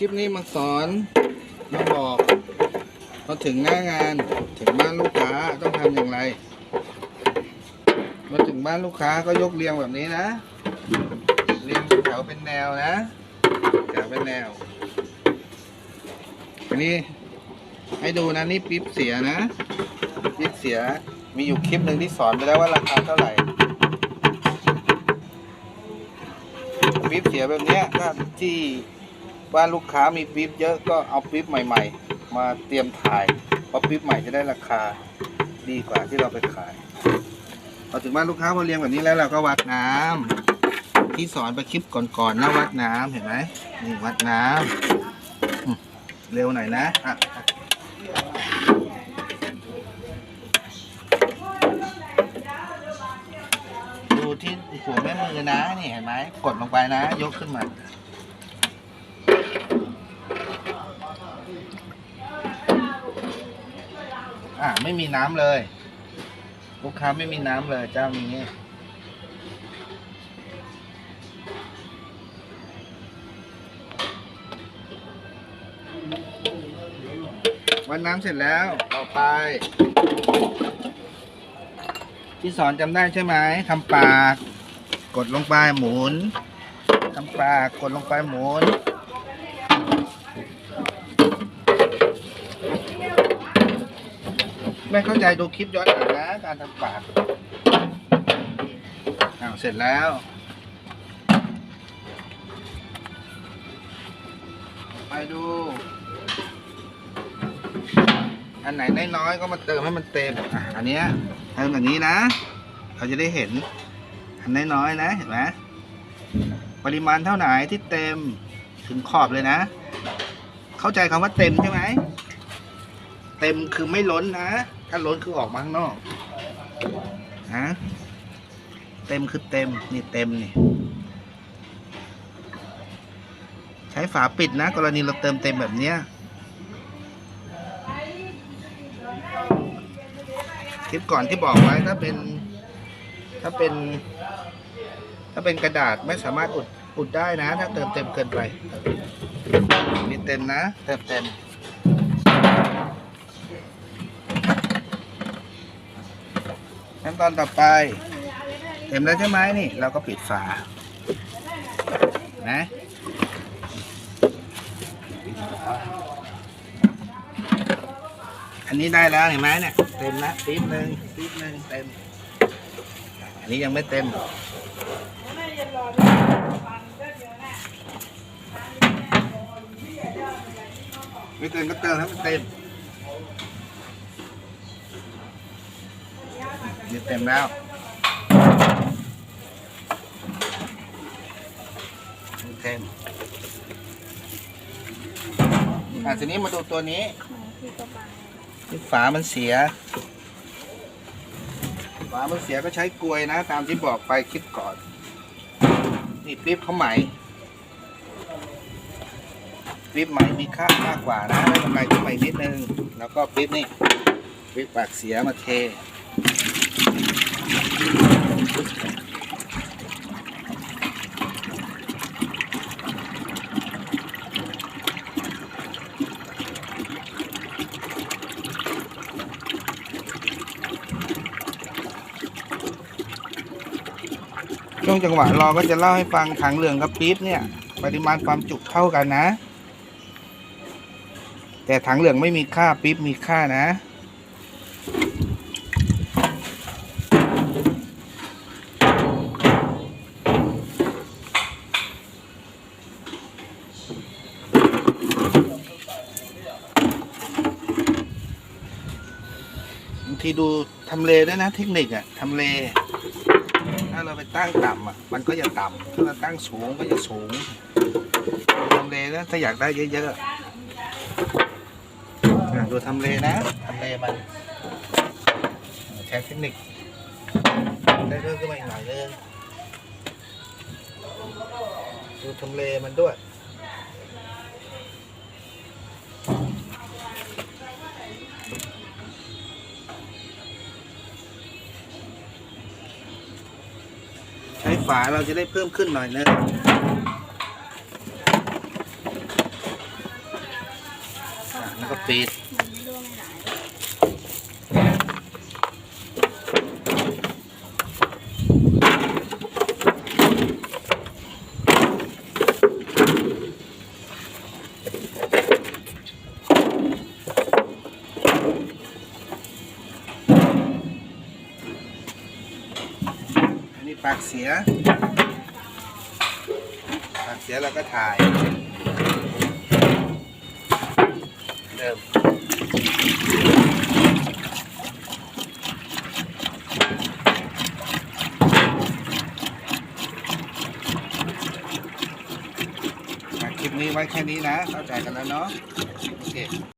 คลิปนี้มาสอนมาบอกพอถึงหน้างานถึงบ้านลูกค้าต้องทำอย่างไรมาถึงบ้านลูกค้าก็ยกเรียงแบบนี้นะ เรียงแถวเป็นแนวนะแถวเป็นแนว อันนี้ให้ดูนะนี่ปิ๊บเสียนะปิ๊บเสียมีอยู่คลิปหนึ่งที่สอนไปแล้วว่าราคาเท่าไหร่ปิ๊บเสียแบบเนี้ยถ้าที่ บ้านลูกค้ามีปิ๊บเยอะก็เอาปิ๊บใหม่ ๆ มาเตรียมถ่ายเพราะปิ๊บใหม่จะได้ราคาดีกว่าที่เราไปขายพอถึงบ้านลูกค้าพอเรียงแบบนี้แล้วเราก็วัดน้ำที่สอนไปคลิปก่อนๆนะวัดน้ำเห็นไหมนี่วัดน้ำอืมเร็วหน่อยนะอะดูที่หัวแม่มือนะนี่เห็นไหมกดลงไปนะ ยกขึ้นมา อ่าไม่มีน้ำเลย ลูกค้าไม่มีน้ำเลยเจ้านี้วันน้ำเสร็จแล้วต่อไป ที่สอนจำได้ใช่ไหมทำปาก กดลงไปหมุนทำปากกดลงไปหมุน ไม่เข้าใจดูคลิปย้อนหลังนะการทำปากอ้าวเสร็จแล้ว ไปดู อันไหนน้อยๆก็มาเติมให้มันเต็มอะอันเนี้ยเติมแบบนี้นะ เราจะได้เห็น อันน้อยๆนะเห็นไหมปริมาณเท่าไหร่ที่เต็มถึงขอบเลยนะ เข้าใจคำว่าเต็มใช่ไหมเต็มคือไม่ล้นนะ ถ้าล้นคือออกมาข้างนอกฮะเต็มคือเต็ม นี่เต็มนี่ ใช้ฝาปิดนะ กรณีเราเติมเต็มแบบเนี้ยคลิปก่อนที่บอกไว้ถ้าเป็น ถ้าเป็น ถ้าเป็นกระดาษไม่สามารถอุดอุดได้นะ ถ้าเติมเต็มเกินไปนี่เต็มนะ เติมเต็ม ขั้นตอนต่อไป เต็มแล้วใช่ไหมนี่ เราก็ปิดฝา นะอันนี้ได้แล้วเห็นไหมเนี่ยเต็มนะปี๊บหนึ่งปี๊บหนึ่งเต็ม อันนี้ยังไม่เต็มไม่เต็มก็เติมให้มันเต็ม นี่เต็มแล้วเต็มอะทีนี้มาดูตัวนี้ที่ฝามันเสีย ฝามันเสียก็ใช้กลวยนะ ตามที่บอกไปคลิปก่อน นี่ปิ๊บเขาใหมปิ๊บใหมมีค่ามากกว่านะได้กำไรขึ้นมาอีกนิดนึง แล้วก็ปิ๊บนี่ปิ๊บปากเสียมาเท ช่วงจังหวะรอก็จะเล่าให้ฟังถังเหลืองกับปี๊บเนี่ย ปริมาณความจุเท่ากันนะ แต่ถังเหลืองไม่มีค่าปี๊บมีค่านะ บางทีดูทำเลด้วยนะเทคนิคอะทำเล ถ้าเราไปตั้งต่ำอะมันก็จะต่ำถ้าเราตั้งสูงก็จะสูงทำเลนะถ้าอยากได้เยอะๆดูทำเลนะทำเลมันใช้เทคนิคได้เพิ่มขึ้นมาอีกหน่อยนึงดูทำเลมันด้วย ใช้ฝาเราจะได้เพิ่มขึ้นหน่อยนึงแล้วก็ปิด ปากเสีย ปากเสียเราก็ถ่าย เริ่มคลิปนี้ไว้แค่นี้นะ เข้าใจกันแล้วเนาะ โอเค